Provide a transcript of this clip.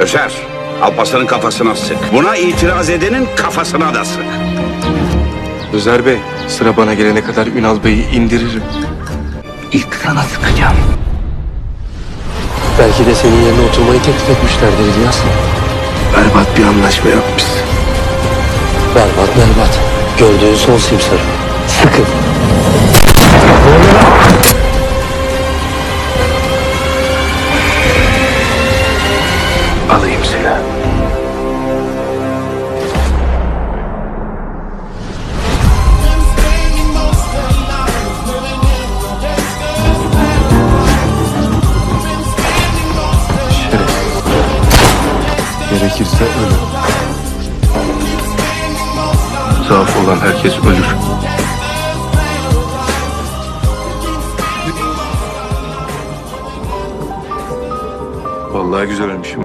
Özer, Alparslan'ın kafasına sık. Buna itiraz edenin kafasına da sık. Özer Bey, sıra bana gelene kadar Ünal Bey'i indiririm. İlk sana sıkacağım. Belki de senin yerine oturmayı teklif etmişlerdir İlyas. Berbat bir anlaşma yapmışsın. Berbat berbat. Gördüğün son simsarı. Sıkın. Gerekirse ölür. Zaaf olan herkes ölür. Vallahi güzel ölmüşüm.